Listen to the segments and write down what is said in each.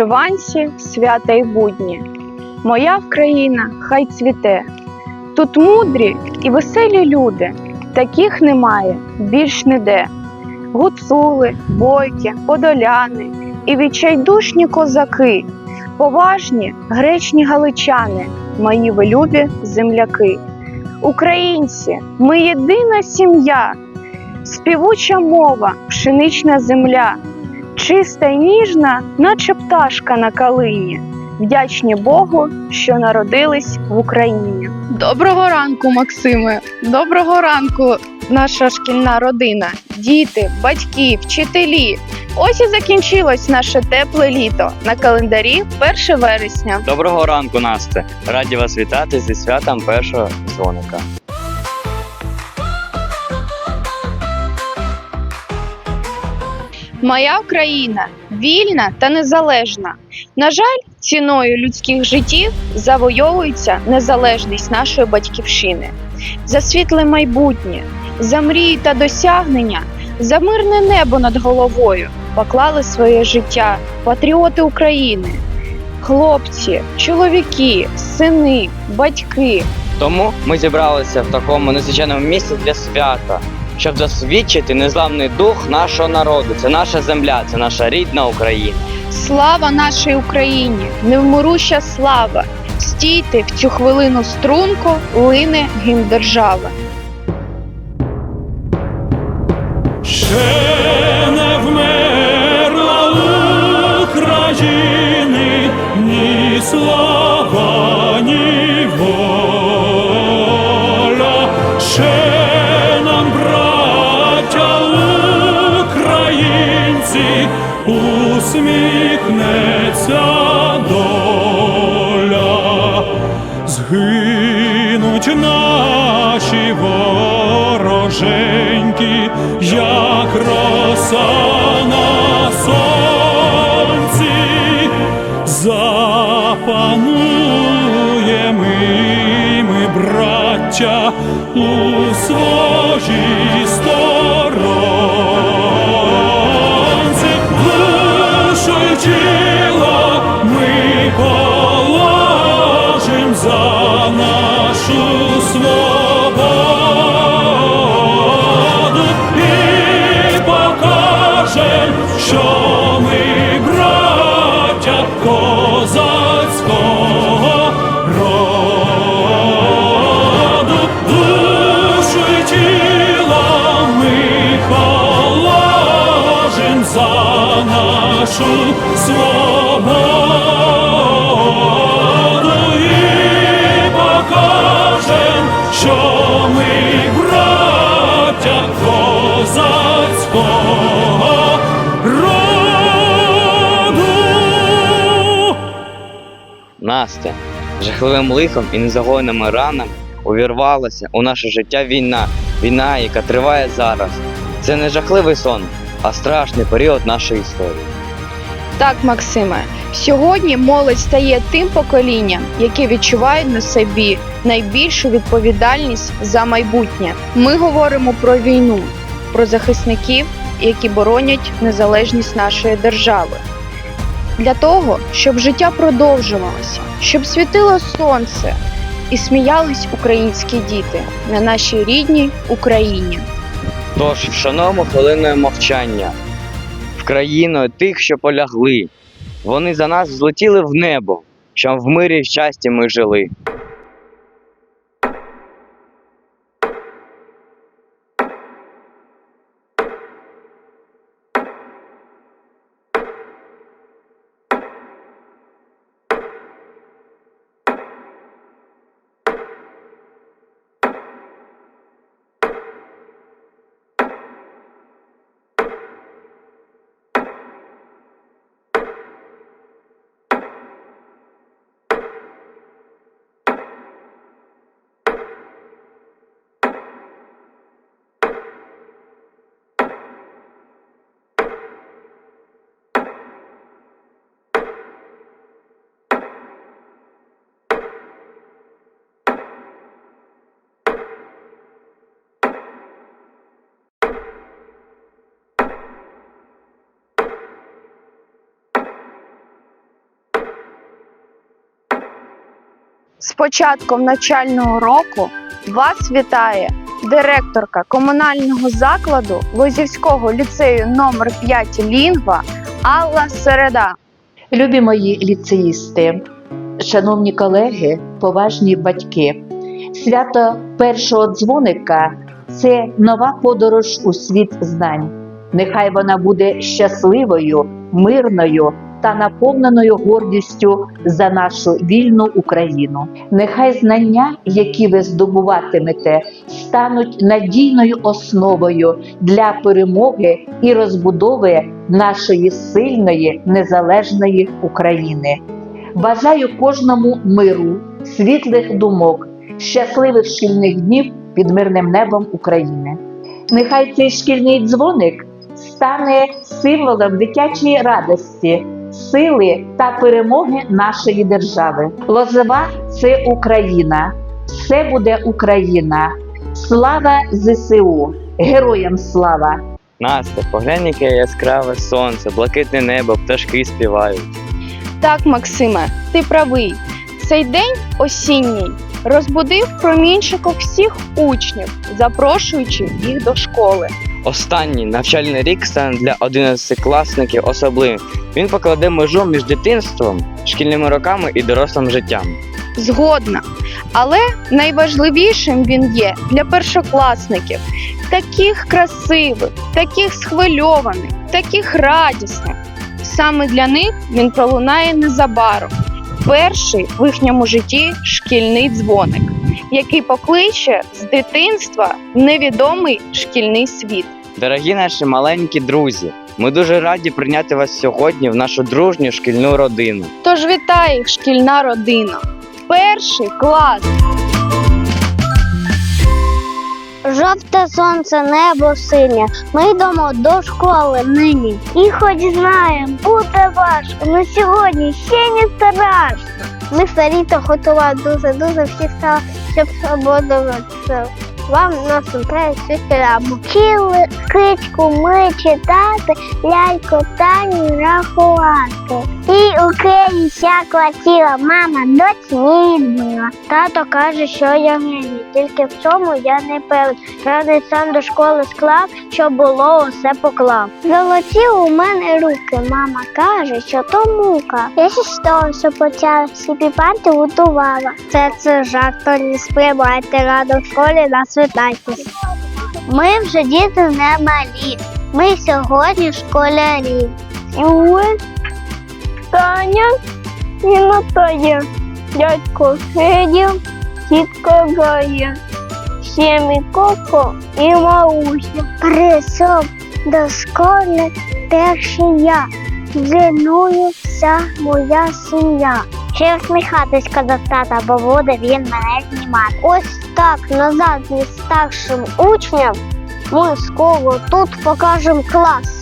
вишиванці, свята й будні. Моя Вкраїна хай цвіте. Тут мудрі і веселі люди, таких немає більш ніде. Гуцули, бойки, подоляни і відчайдушні козаки, поважні гречні галичани, мої ви любі земляки. Українці, ми єдина сім'я, співуча мова, пшенична земля, чиста й ніжна, наче пташка на калині. Вдячні Богу, що народились в Україні. Доброго ранку, Максиме! Доброго ранку, наша шкільна родина, діти, батьки, вчителі. Ось і закінчилось наше тепле літо. На календарі 1 вересня. Доброго ранку, Насте! Раді вас вітати зі святом першого дзвоника. Моя Україна вільна та незалежна. На жаль, ціною людських життів завойовується незалежність нашої батьківщини. За світле майбутнє, за мрії та досягнення, за мирне небо над головою поклали своє життя патріоти України, хлопці, чоловіки, сини, батьки, Тому ми зібралися в такому незвичайному місці для свята, щоб засвідчити незламний дух нашого народу. Це наша земля, це наша рідна Україна. Слава нашій Україні! Невмируща слава! Стійте в цю хвилину струнко, лине гімн держави. Вороженьки, як роса на сонці, запануємо ми, браття, у своїй сторонці, тіло ми положим за нашу свободу нашу свободу і покажем, що ми браття козацького роду. Насте, жахливим лихом і незагоєними ранами увірвалася у наше життя війна, війна, яка триває зараз. Це не жахливий сон, а страшний період нашої історії. Так, Максиме, сьогодні молодь стає тим поколінням, яке відчуває на собі найбільшу відповідальність за майбутнє. Ми говоримо про війну, про захисників, які боронять незалежність нашої держави. Для того, щоб життя продовжувалося, щоб світило сонце і сміялись українські діти на нашій рідній Україні. Тож вшануємо хвилиною мовчання в країну тих, що полягли. Вони за нас злетіли в небо, щоб в мирі і щасті ми жили. З початком навчального року вас вітає директорка комунального закладу Лозівського ліцею номер 5 Лінгва Алла Середа. Любі мої ліцеїсти, шановні колеги, поважні батьки, свято першого дзвоника це нова подорож у світ знань. Нехай вона буде щасливою, мирною та наповненою гордістю за нашу вільну Україну. Нехай знання, які ви здобуватимете, стануть надійною основою для перемоги і розбудови нашої сильної незалежної України. Бажаю кожному миру, світлих думок, щасливих шкільних днів під мирним небом України. Нехай цей шкільний дзвоник стане символом дитячої радості, сили та перемоги нашої держави. Лозова це Україна, все буде Україна. Слава ЗСУ! Героям слава! Настя, поглянь, яке яскраве сонце, блакитне небо, пташки співають. Так, Максиме, ти правий. Цей день осінній розбудив промінчиком всіх учнів, запрошуючи їх до школи. Останній навчальний рік стане для 11-класників особливим. Він покладе межу між дитинством, шкільними роками і дорослим життям. Згодна. Але найважливішим він є для першокласників, таких красивих, таких схвильованих, таких радісних. Саме для них він пролунає незабаром. Перший в їхньому житті шкільний дзвоник, який покличе з дитинства невідомий шкільний світ. Дорогі наші маленькі друзі, ми дуже раді прийняти вас сьогодні в нашу дружню шкільну родину. Тож вітає їх шкільна родина. Перший клас. Жовте сонце, небо синє. Ми йдемо до школи нині. І хоч знаємо, буде важко, але сьогодні ще не страшно. Ми все літо готували дуже-дуже всі стали, щоб ободуватися. Вам нас треба вчителя вчили кичку ми читати, ляльку Тані рахувати. І у Києві вся квартира, мама доці не відбила. Тато каже, що я геній, тільки в цьому я не певен. Радий сам до школи склав, що було, усе поклав. Золоті у мене руки, мама каже, що то мука. Я ще з того, що почала всі піпати готувала. Це це то не сприймайте раду в школі нас вітайтесь. Ми вже діти не малі. Ми сьогодні школярі. Таня і Наталя, дядько Федір, тітка Гая, ще Коко і Мауся. Прийшов до школи перший я, зеленую вся моя сім'я. Ще всміхатись казав тата, бо буде він мене знімати. Ось так назад зі старшим учням ми скоро тут покажемо клас.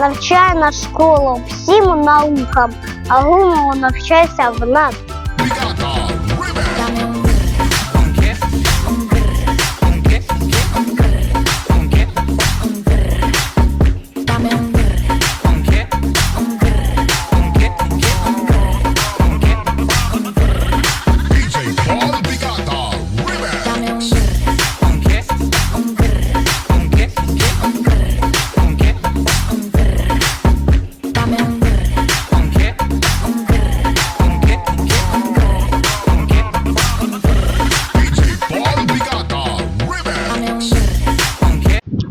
Навчає нас школу всім наукам, а гумово навчайся в нас.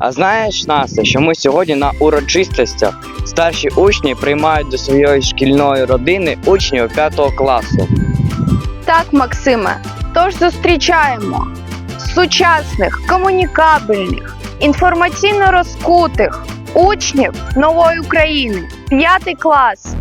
А знаєш, Настя, що ми сьогодні на урочистостях старші учні приймають до своєї шкільної родини учнів 5 класу. Так, Максиме. Тож зустрічаємо сучасних, комунікабельних, інформаційно розкутих учнів нової України. П'ятий клас.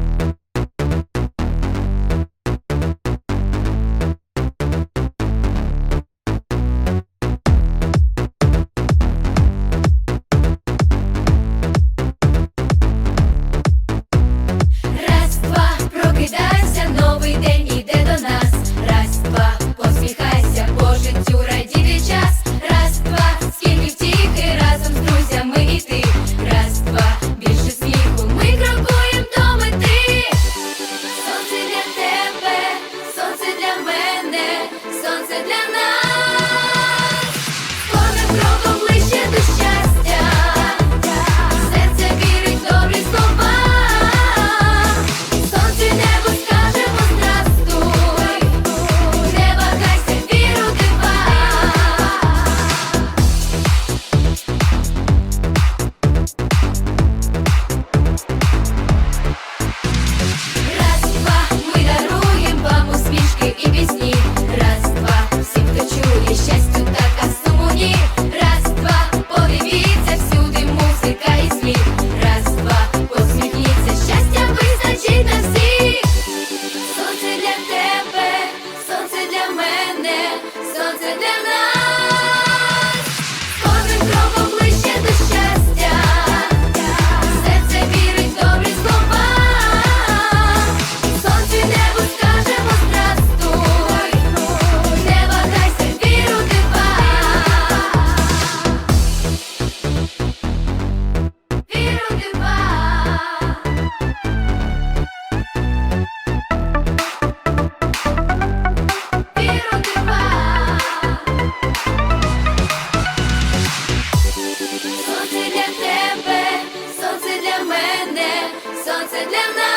це для нас.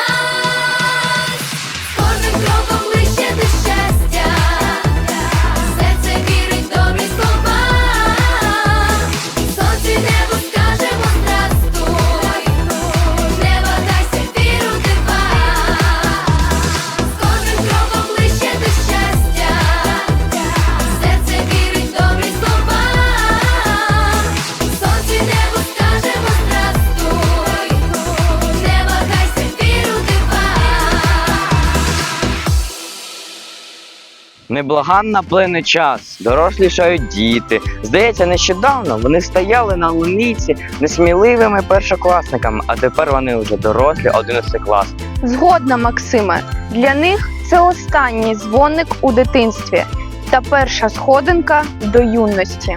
Неблаганно плине час, дорослішають діти. Здається, нещодавно вони стояли на луниці несміливими першокласниками, а тепер вони вже дорослі 11 клас. Згодна, Максиме. Для них це останній дзвоник у дитинстві та перша сходинка до юності.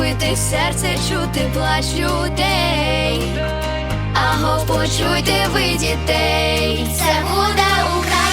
Розбите серце чути плач людей. Аго, почуйте ви дітей. Це буде Україна,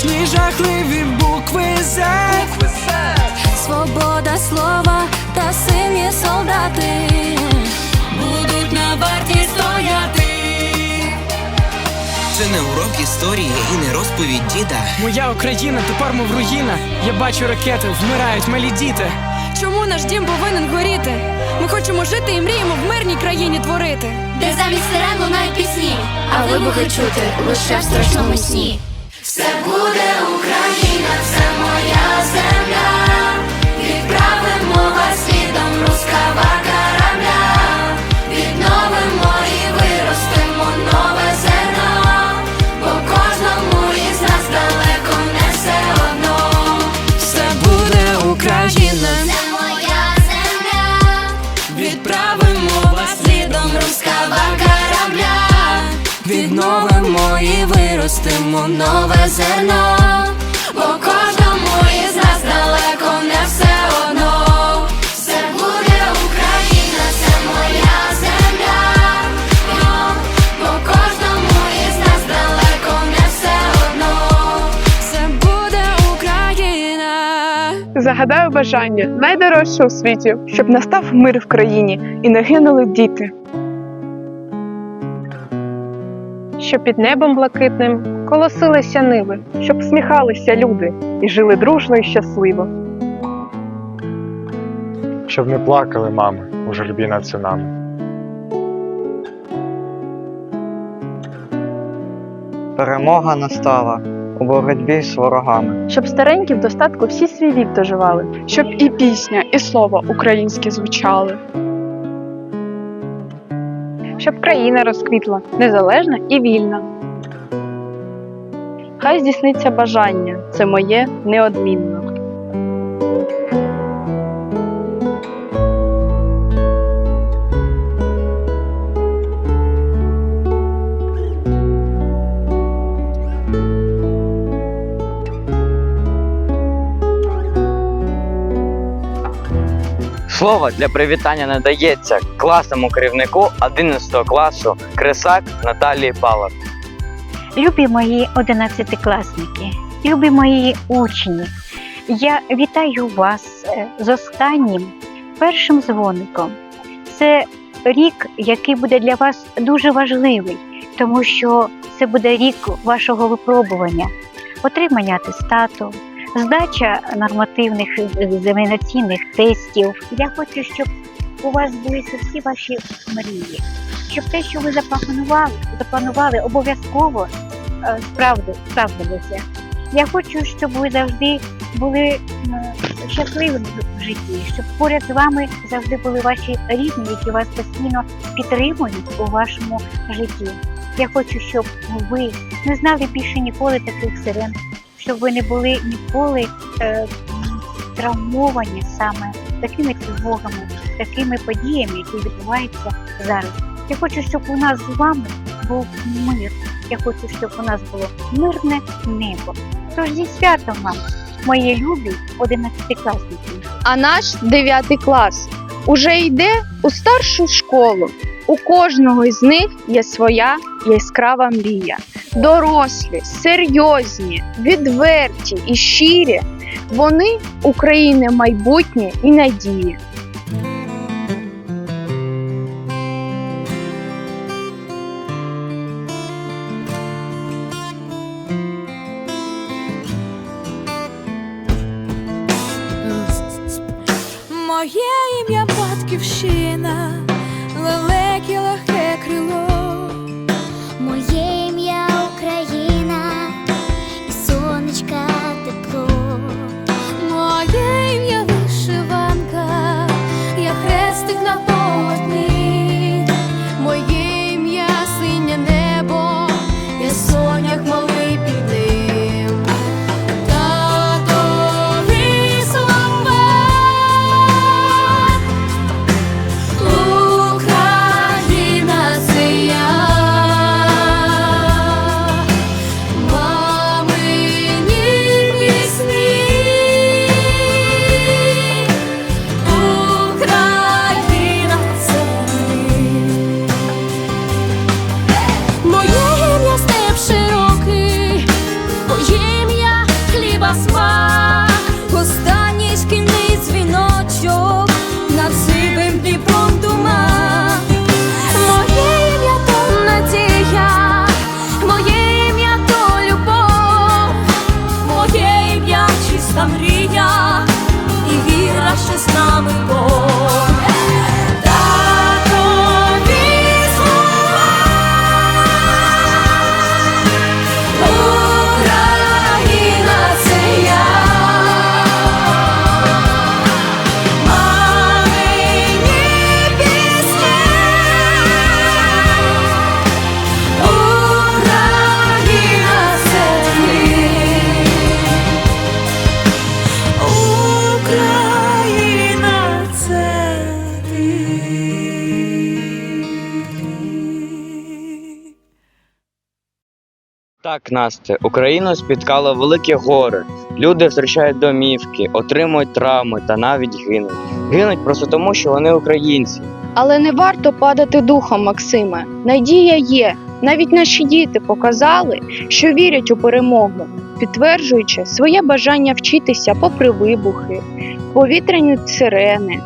страшні жахливі букви Z Свобода слова та сильні солдати будуть на варті стояти. Це не урок історії і не розповідь діда. Моя Україна, тепер мов руїна. Я бачу ракети, вмирають малі діти. Чому наш дім повинен горіти? Ми хочемо жити і мріємо в мирній країні творити. де замість сирен лунають пісні, а вибухи чути лише в страшному сні. Все буде Україна, це моя земля. Виростимо нове зерно. Бо кожному із нас далеко не все одно. Це буде Україна, це моя земля. Бо, кожному із нас далеко не все одно. Це буде Україна. Загадаю бажання найдорожче у світі, щоб настав мир в країні і не гинули діти. Щоб під небом блакитним колосилися ниви, щоб сміхалися люди і жили дружно і щасливо. щоб не плакали мами у журбі над синами. Перемога настала у боротьбі з ворогами. Щоб старенькі в достатку всі свій вік доживали, щоб і пісня, і слово українське звучали. Щоб країна розквітла незалежна і вільна. Хай здійсниться бажання, це моє неодмінно. Слово для привітання надається класному керівнику 11 класу Крисак Наталії Палат. Любі мої одинадцятикласники, любі мої учні, я вітаю вас е, з останнім першим дзвоником. Це рік, який буде для вас дуже важливий, тому що це буде рік вашого випробування, отримання атестату, здача нормативних е, екзаменаційних тестів. Я хочу, щоб у вас збулися всі ваші мрії, щоб те, що ви запланували, запланували обов'язково е, справдилося. Я хочу, щоб ви завжди були щасливими в житті, щоб поряд з вами завжди були ваші рідні, які вас постійно підтримують у вашому житті. Я хочу, щоб ви не знали більше ніколи таких сирен, щоб ви не були ніколи е, травмовані саме такими тривогами, такими подіями, які відбуваються зараз. Я хочу, щоб у нас з вами був мир. Я хочу, щоб у нас було мирне небо. Тож зі святом вам, мої любі одинадцятикласники. А наш 9 клас уже йде у старшу школу. У кожного із них є своя яскрава мрія. Дорослі, серйозні, відверті і щирі. Вони України майбутнє і надії. Моє 2015 Україну спіткало велике горе. Люди втрачають домівки, отримують травми та навіть гинуть. Гинуть просто тому, що вони українці. Але не варто падати духом, Максиме. Надія є. Навіть наші діти показали, що вірять у перемогу, підтверджуючи своє бажання вчитися попри вибухи, повітряні сирени,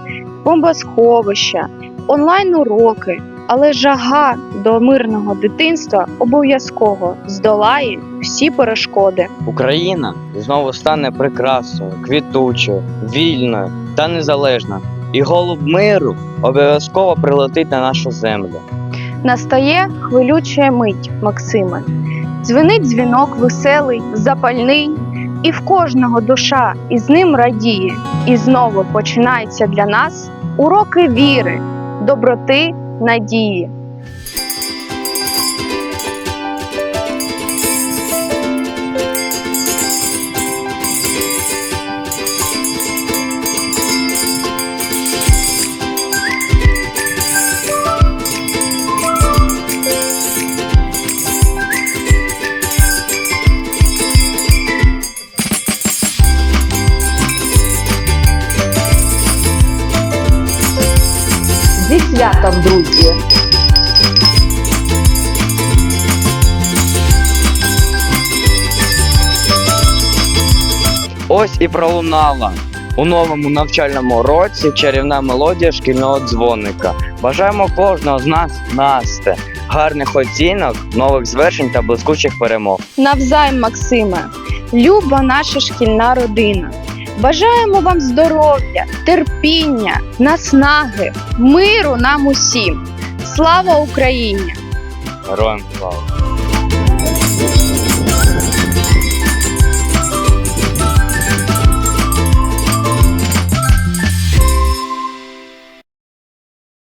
бомбосховища, онлайн-уроки. Але жага до мирного дитинства обов'язково здолає всі перешкоди. Україна знову стане прекрасною, квітучою, вільною та незалежною. І голуб миру обов'язково прилетить на нашу землю. Настає хвилюча мить, Максиме. Дзвенить дзвінок веселий, запальний, і в кожного душа із ним радіє. І знову починається для нас уроки віри, доброти, надії. Святом, друзі! Ось і пролунала у новому навчальному році чарівна мелодія шкільного дзвоника. Бажаємо кожного з нас Насте, гарних оцінок, нових звершень та блискучих перемог. Навзаєм, Максиме, люба наша шкільна родина. Бажаємо вам здоров'я, терпіння, наснаги, миру нам усім. Слава Україні! Героям слава!